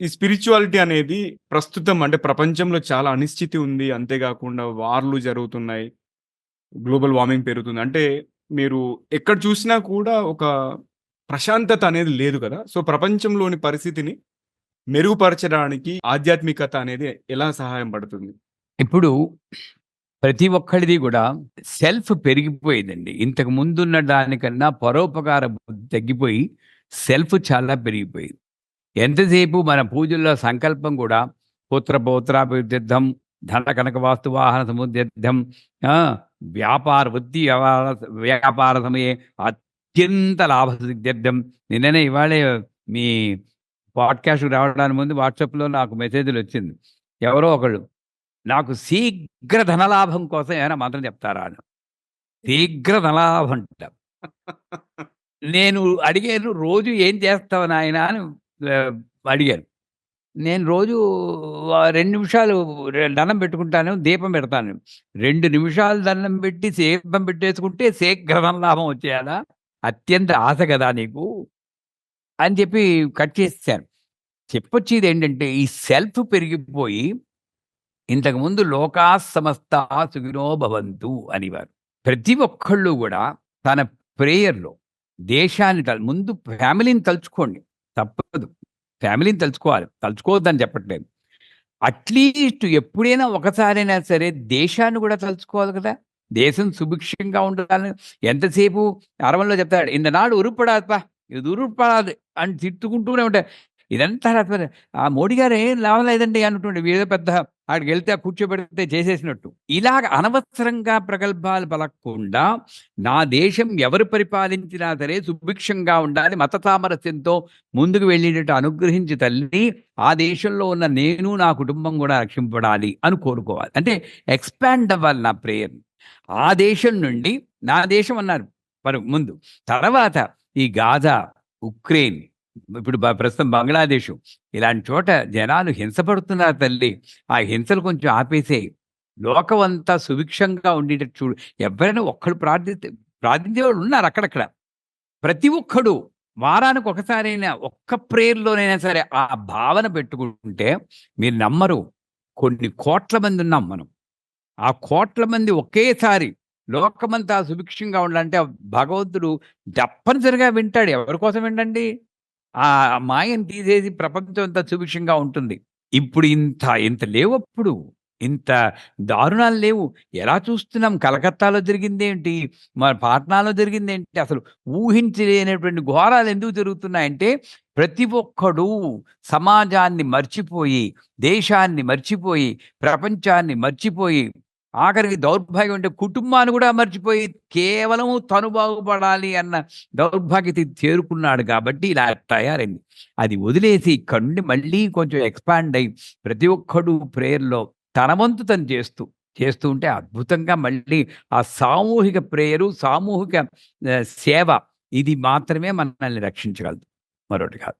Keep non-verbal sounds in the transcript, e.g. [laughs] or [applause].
ఈ స్పిరిచువాలిటీ అనేది ప్రస్తుతం అంటే ప్రపంచంలో చాలా అనిశ్చితి ఉంది. అంతేకాకుండా వార్‌లు జరుగుతున్నాయి. గ్లోబల్ వార్మింగ్ పెరుగుతుంది. అంటే మీరు ఎక్కడ చూసినా కూడా ఒక ప్రశాంతత అనేది లేదు కదా! సో, ప్రపంచంలోని పరిస్థితిని మెరుగుపరచడానికి ఆధ్యాత్మికత అనేది ఎలా సహాయం పడుతుంది? ఇప్పుడు ప్రతి ఒక్కడిది కూడా సెల్ఫ్ పెరిగిపోయిందండి. ఇంతకు ముందున్న దానికన్నా పరోపకార తగ్గిపోయి సెల్ఫ్ చాలా పెరిగిపోయింది. ఎంతసేపు మన పూజల్లో సంకల్పం గూడా పుత్ర పౌత్రాభివృద్ధ్యర్థం, ధన కనక వాస్తు వాహన ఆ! వ్యాపార వృత్తి వ్యవహార వ్యాపార సమయే అత్యంత లాభసిద్ధ్యర్థం. నిన్ననే ఇవాళే మీ పాడ్‌కాస్ట్‌కి రావడానికి ముందు వాట్సాప్‌లో నాకు మెసేజ్‌లొచ్చింది. ఎవరో ఒకళ్ళు నాకు శీఘ్ర ధనలాభం కోసం ఏమైనా మంత్రం చెప్తారా అని. శీఘ్ర ధనలాభం అంట. [laughs] నేను అడిగాను రోజు ఏం చేస్తావు నాయనా అని అడిగారు అడిగాను. నేను రోజు రెండు నిమిషాలు దండం పెట్టుకుంటాను. దీపం పెడతాను. రెండు నిమిషాలు దండం పెట్టి దీపం పెట్టేసుకుంటే శీఘ్ర లాభం వచ్చేయాలా? అత్యంత ఆశ కదా నీకు. అని చెప్పి కట్ చేశాను చెప్పొచ్చేది ఏంటంటే ఈ సెల్ఫ్ పెరిగిపోయి ఇంతకుముందు లోకా సమస్తా సుఖినో భవంతు అనేవారు. ప్రతి ఒక్కళ్ళు కూడా తన ప్రేయర్‌లో దేశాన్ని ముందు ఫ్యామిలీని తలుచుకోండి. తప్పదు. ఫ్యామిలీని తలుచుకోవాలి. తలుచుకోవద్దని చెప్పట్లేదు. అట్‌లీస్ట్ ఎప్పుడైనా ఒకసారైనా సరే దేశాన్ని కూడా తలుచుకోవాలి కదా! దేశం సుభిక్షంగా ఉండాలని ఎంతసేపు అరవంలో చెప్తాడు. ఇందనాడు ఉరుప్పడాదప్పా! ఇది ఉరుప్పడాది అని తిట్టుకుంటూనే ఉంటాయి ఇదంతా ఆ మోడీ గారు ఏం లాభం లేదండి అన్నటువంటి ఏదో పెద్ద ఆడికెళ్తే కూర్చోబెడితే చేసేసినట్టు. ఇలాగ అనవసరంగా ప్రగల్భాలు పలక్కుండా నా దేశం ఎవరు పరిపాలించినా సరే సుభిక్షంగా ఉండాలి. మత సామరస్యంతో ముందుకు వెళ్ళేటట్టు అనుగ్రహించి తల్లి ఆ దేశంలో ఉన్న నేను నా కుటుంబం కూడా రక్షింపబడాలి అని కోరుకోవాలి. అంటే ఎక్స్‌పాండ్ అవ్వాలి నా ప్రేయర్. ఆ దేశం నుండి నా దేశం అన్నారు మరి ముందు. తర్వాత ఈ గాజా, ఉక్రెయిన్ ఇప్పుడు ప్రస్తుతం బంగ్లాదేశు ఇలాంటి చోట జనాలు హింసపడుతున్నారు తల్లి. ఆ హింసలు కొంచెం ఆపేసేయి. లోకమంతా సుభిక్షంగా ఉండేటట్టు చూడు. ఎవరైనా ఒక్కడు ప్రార్థిస్తే ప్రార్థించేవాళ్ళు ఉన్నారు అక్కడక్కడ. ప్రతి ఒక్కడు వారానికి ఒకసారైనా ఒక్క ప్రేయర్‌లోనైనా సరే ఆ భావన పెట్టుకుంటే మీరు నమ్మరు. కొన్ని కోట్ల మంది ఉన్నాం మనం. ఆ కోట్ల మంది ఒకేసారి లోకమంతా సుభిక్షంగా ఉండాలంటే భగవంతుడు తప్పనిసరిగా వింటాడు. ఎవరి కోసం వినండి ఆ మాయను తీసేసి ప్రపంచం అంతా సుభిక్షంగా ఉంటుంది. ఇప్పుడు ఇంత ఇంత లేవు అప్పుడు ఇంత దారుణాలు లేవు. ఎలా చూస్తున్నాం కలకత్తాలో జరిగిందేంటి? మన పాట్నాలో జరిగిందేంటి? అసలు ఊహించలేనటువంటి ఘోరాలు ఎందుకు జరుగుతున్నాయంటే ప్రతి ఒక్కడు సమాజాన్ని మర్చిపోయి, దేశాన్ని మర్చిపోయి, ప్రపంచాన్ని మర్చిపోయి ఆఖరికి దౌర్భాగ్యం అంటే కుటుంబాన్ని కూడా మర్చిపోయి కేవలం తను బాగుపడాలి అన్న దౌర్భాగ్యతకి చేరుకున్నాడు కాబట్టి ఇలా తయారైంది. అది వదిలేసి ఇక్కడ నుండి మళ్ళీ కొంచెం ఎక్స్‌పాండ్ అయ్యి ప్రతి ఒక్కడు ప్రేయర్‌లో తన వంతు తను చేస్తూ, చేస్తూ ఉంటే అద్భుతంగా మళ్ళీ ఆ సామూహిక ప్రేయరు, సామూహిక సేవ ఇది మాత్రమే మనల్ని రక్షించగలదు. మరొకటి కాదు.